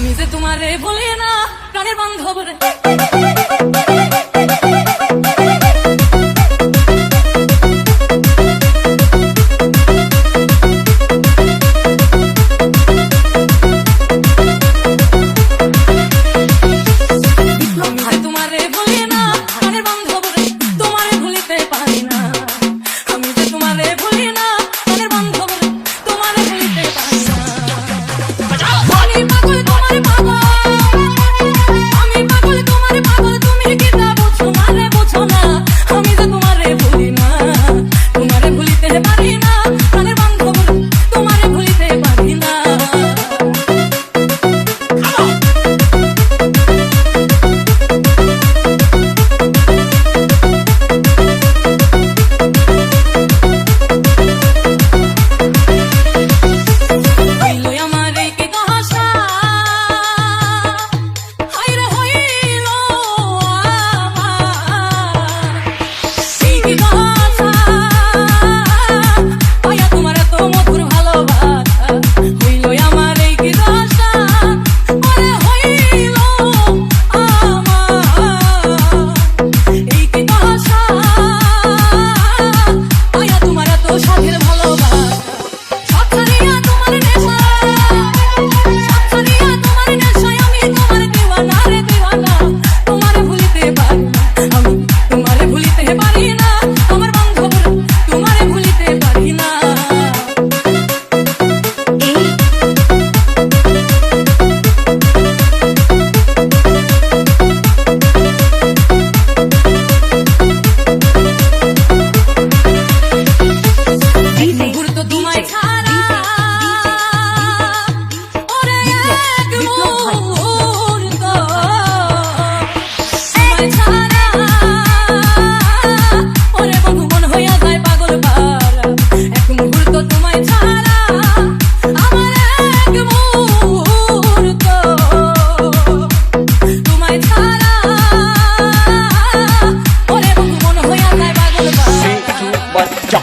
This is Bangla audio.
আমি যে তোমারে বলি না প্রাণের বান্ধব রে। Chao.